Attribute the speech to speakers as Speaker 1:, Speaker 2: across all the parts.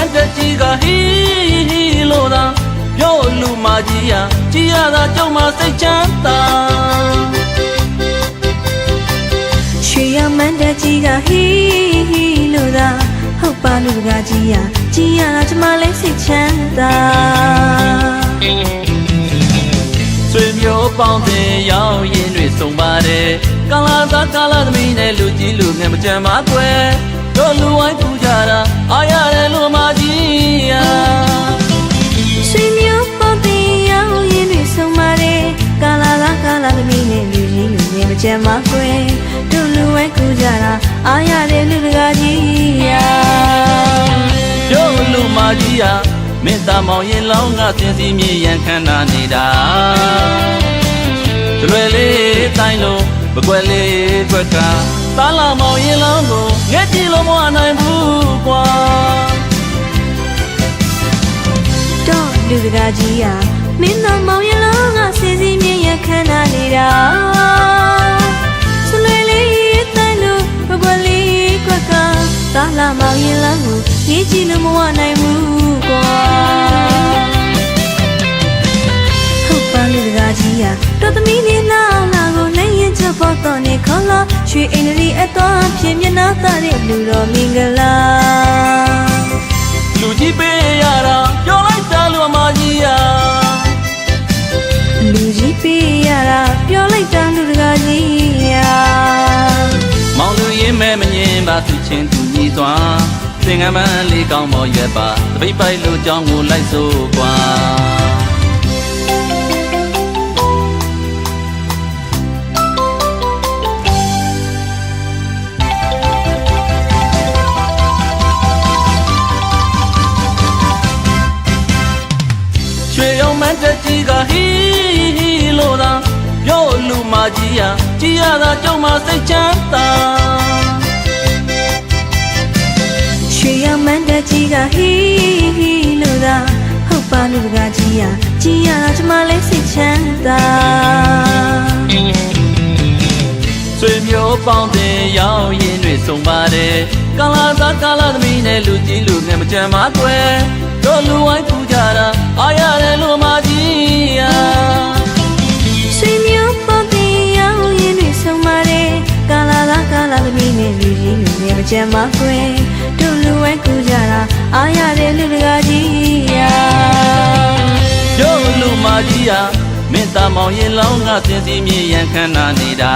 Speaker 1: မ်းတက်ကြီးကဟီဟီလို့သာပြောလူမကြီးရကြည်ရတာကြုံမစိတ်ချမ်းသာ
Speaker 2: ရွှေရမန်းတက်ကြီးကဟီဟီလို့သာဟုတ်ပါလူကကြီးရကြီးရတာကျမလေးစိတ်ချမ်းသာ
Speaker 1: ဆွေမျိုးပေါင်းတင်ရောက်ရင်တွေစုံပါတယ်ကာလာသာကာလာသမီးနဲ့လူကြီးလူငယ်မကြမ်းပါကွယ် တို့လူဝိုင်းပူကြတာအားရတယ်လို့မကြီးရ
Speaker 2: ရွှေမျိုးပေါတင်ရောက်ရင်တွေဆုံးပါတယ်ကာလာကကာလာသမီးနဲ့လူကြီးလူငယ်မကြမ်းပါခွင်တို့လူဝဲကူကြတာအားရတဲ့လူတကာကြီးရ
Speaker 1: တို့လူမကြီးရမင်းသားမောင်ရင်လောင်းကစင်စီမြေရန်ခန္ဓာနေတာ ကျွယ်လေးတိုင်းလုံးမကွယ်လေးကွက်ကသားလာမောင်ရင်လောင်းကိုငဲ့ကြည့်လို့မဝနိုင်ဘူးကွာ
Speaker 2: တော့လူတကာကြီးရမင်းတော်မောင်ရလုံးကစီစီမြင်ရခန္ဓာနေတာဆလွေလေးတိုင်းလို့ဘကွက်လေးကွက်ကသာလာမောင်ရလုံးကိုရေးကြည့်လို့မဝနိုင်ဘူးကွာဟုတ်ပါလူတကာကြီးရတော်သမီး ပေါ်တော့နေခေါ်လာရွှေအိန္ဒြေအတော်ဖြစ်မျက်နှာသားတဲ့လူတော်မင်္ဂလာ
Speaker 1: လူကြီးပေးရတာပြောလိုက်တာလူမကြီးရ
Speaker 2: လူကြီးပေးရတာပြောလိုက်တာလူတကာကြီးရာ
Speaker 1: မောင်လူရင်မဲမငင်းပါသူချင်းသူညီစွာသင်္ကန်းမန်းလေးကောင်းပေါ်ရွက်ပါတပိတ်ပိုက်လူကြောင်းကိုလိုက်စို့ကွာ က်ကြီးကဟီဟီလို့သာပြောလူမကြီးရကြည်ရတာကြုံမစိတ်ချမ်းသာ
Speaker 2: ရွှေရမန်းတက်ကြီးကဟီဟီလို့သာဟုတ်ပါလူတကာကြီးရာကြီးရတာကျမလေးစိတ်ချမ်းသာ
Speaker 1: ဆွေမျိုးပေါင်းတင်ရောက်ရင်တွေစုံပါတယ်ကာလာသာကာလာသမီးနဲ့လူကြီးလူငယ်မကြမ်းပါကွယ် တို့လူဝိုင်းပူကြတာအားရတယ်လို့မကြီးရ
Speaker 2: ရွှေမျိုးပေါ်တင်ရောက်ရင်တွေဆုံးပါတယ်ကာလာကကာလာသမီးနဲ့လူကြီးလူငယ်မကြမ်းပါခွင်တို့လူဝဲကူကြတာအားရတဲ့လူတကာကြီးရာ
Speaker 1: တို့လူမကြီးရမင်းသားမောင်ရင်လောင်းကစင်စီမြေရန်ခန္ဓာနေတာ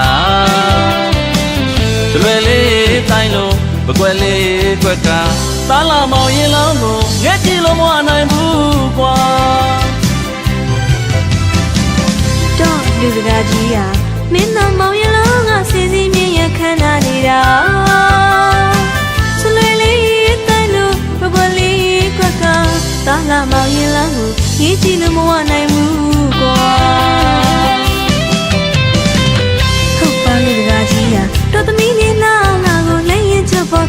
Speaker 1: ကျွယ်လေးတိုင်းလုံးမကွယ်လေးကွက်က သားလာမောင်ရင်လောင်းကိုငဲ့ကြည့်လို့မဝနိုင်ဘူးကွာ
Speaker 2: တော့လူတကာကြီးရာမင်းတော်မောင်ရလုံးကစီစီမြင်ရခန္ဓာနေတာဆလွေလေးတိုင်းလို့ဘဘလေးကွက်ကသာလာမောင်ရလုံးကိုရေးကြည့်လို့မဝနိုင်ဘူး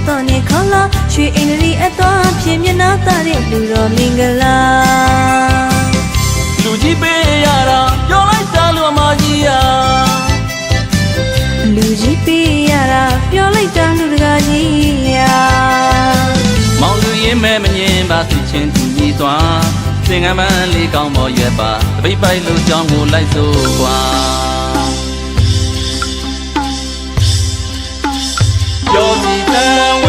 Speaker 2: တော့နေခေါ်လာရွှေအိန္ဒြေအတော်ဖြစ်မျက်နှာသားတဲ့လူတော်မင်္ဂလာ
Speaker 1: လူကြီးပေးရတာပြောလိုက်တာလူမကြီးရ
Speaker 2: လူကြီးပေးရတာပြောလိုက်တာလူတကာကြီးရာ
Speaker 1: မောင်လူရင်မဲမငင်းပါသူချင်းသူညီစွာသင်္ကန်းမန်းလေးကောင်းပေါ်ရွက်ပါတပိတ်ပိုက်လူကြောင်းကိုလိုက်စို့ကွာယော စီ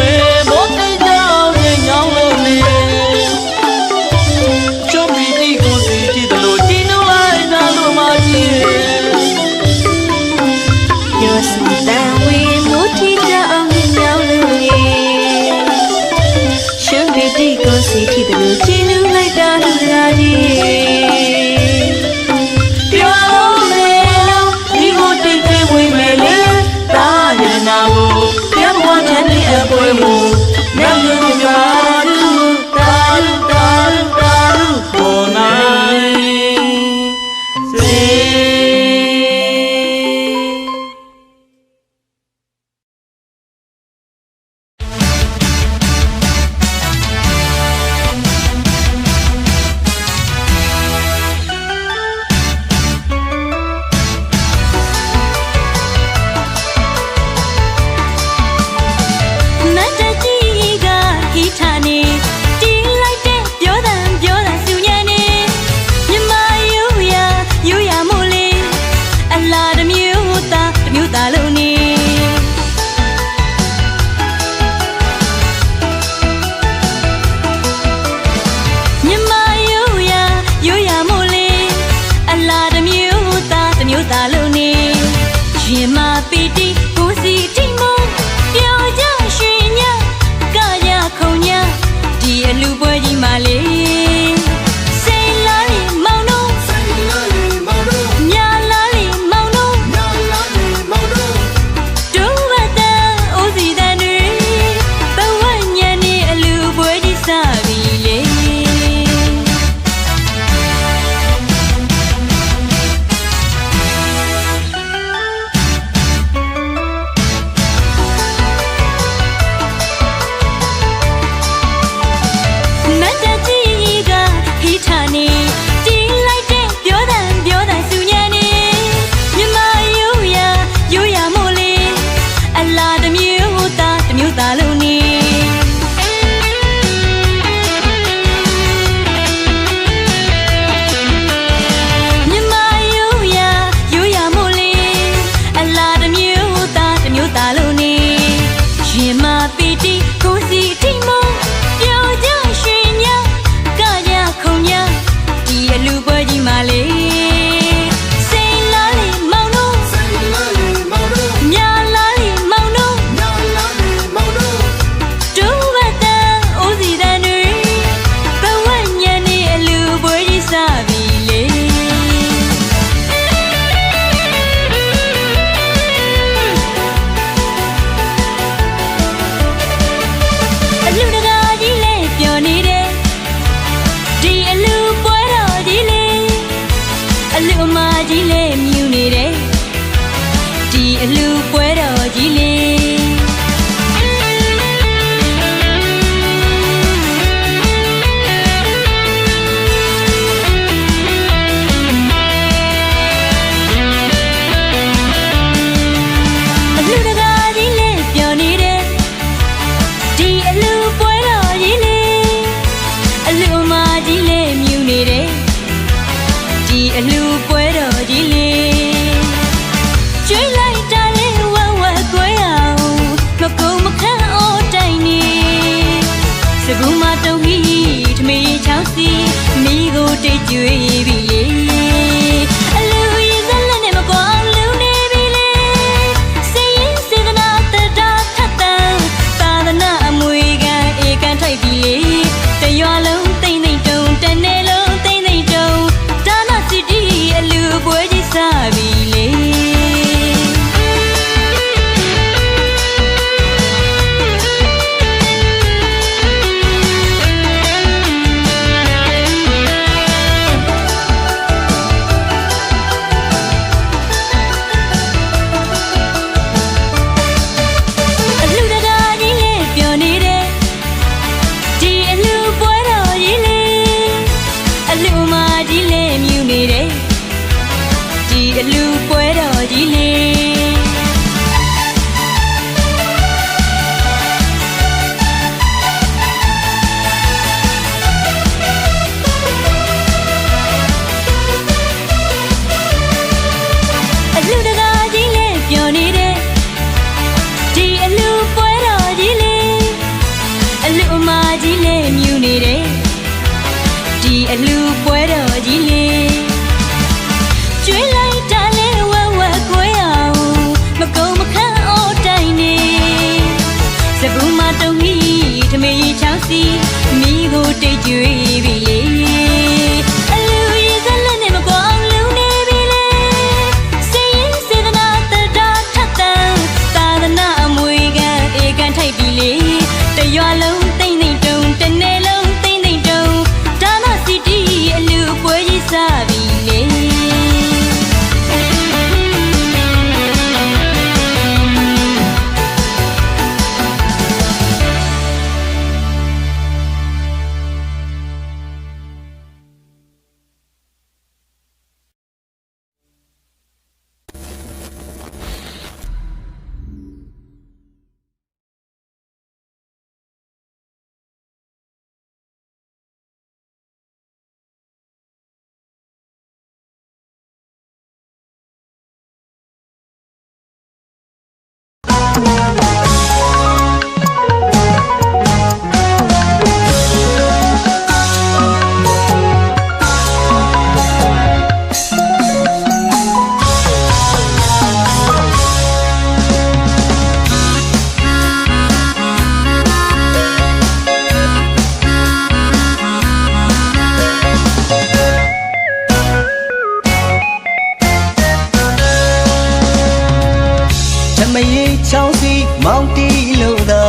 Speaker 1: ရေချော
Speaker 2: င်းစီမော
Speaker 3: င်းတီလို့သာ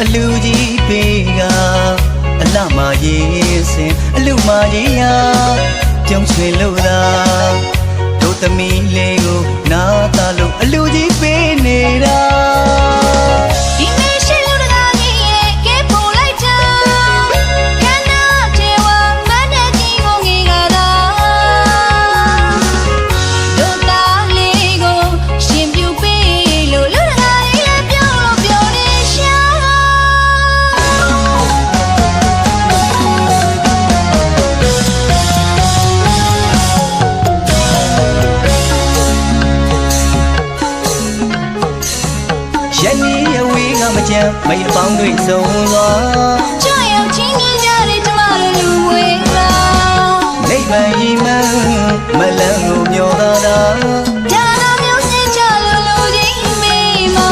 Speaker 3: အလူကြီးပေကအလမရေစင်အလူမရေ
Speaker 4: ယာပြုံးချွေလို့သာတို့သမီးလေးကိုနားသားလို့အလူကြီးပေနေတာ
Speaker 5: မယပေါင်းတွေစုံသွားကြွရောက်
Speaker 4: ချင်းမြင်
Speaker 5: ကြတဲ့ကျမတို့လူဝေးက
Speaker 4: နိဗ္ဗာန်ကြီးမှမလန်းလို့မျောတာတာ
Speaker 5: ဒါနာမျိုးစင်ချလို့လူကြီးမေမာ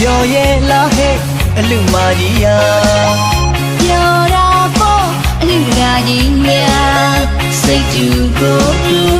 Speaker 4: ပြောရဲ့လားဟဲ့အလူမာကြီးယာ
Speaker 5: ပြောတာပေါ့အလူမာကြီးယာစိတ်တူကို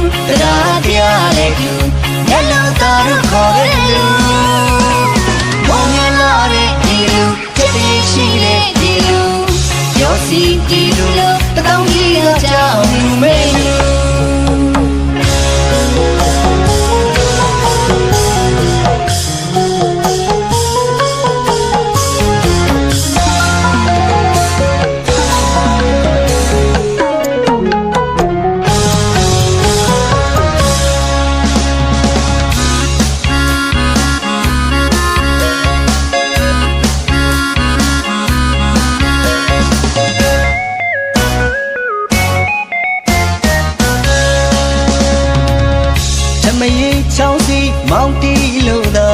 Speaker 5: မောင်တီလို့
Speaker 4: သာ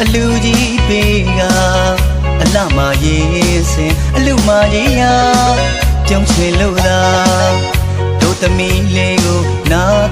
Speaker 4: အလူကြီးပေးကအလမရေးစင်အလူမရေးရာကြုံချေလို့သာတို့သမီးလေးကိုနား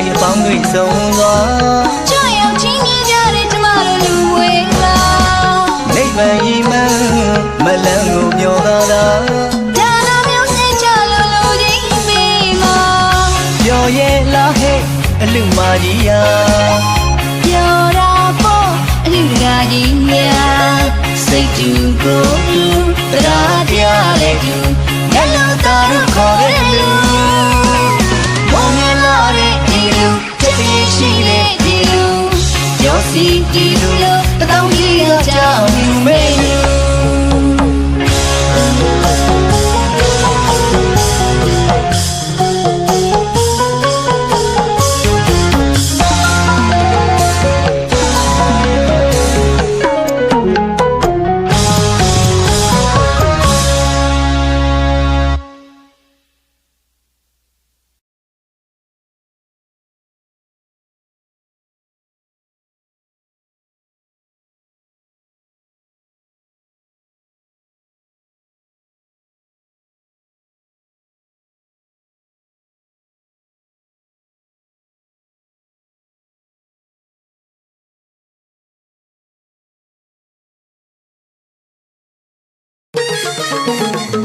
Speaker 4: မိုင်အပေါ
Speaker 5: င်းတွေစုံသွားကြွရောက်ချင်းကြီးကြတဲ့ကျမတို့လူမွေလား
Speaker 4: နိဗ္ဗာန်ဤမန်မလန်းကိုမျော
Speaker 5: တာလားဒါ
Speaker 3: နာမျိုးစင်ချလို့လူကြီးမေမာပြောရဲ့လားဟဲ့အလူမာကြီး
Speaker 6: ယာပြောတာပေါ့အလူမာကြီးယာစိတ်တူကို Thank you.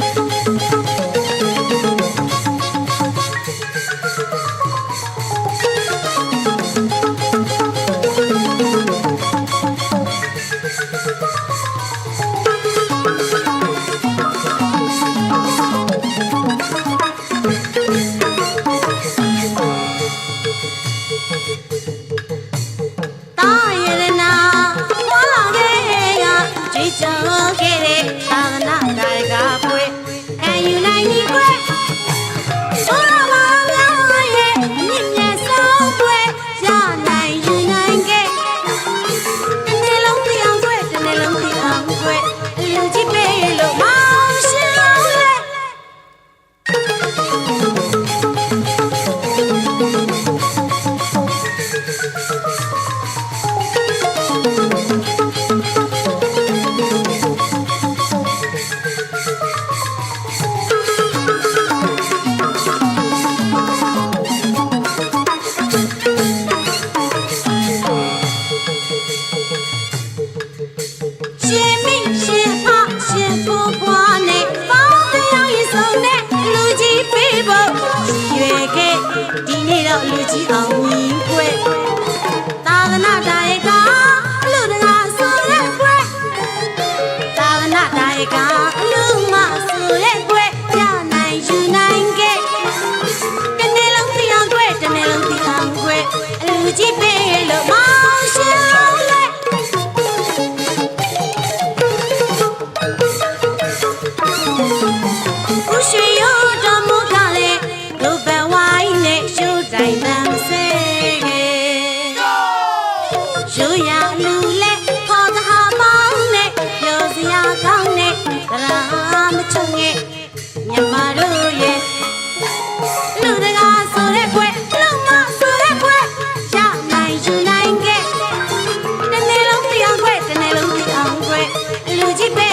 Speaker 6: 自己背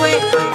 Speaker 6: は。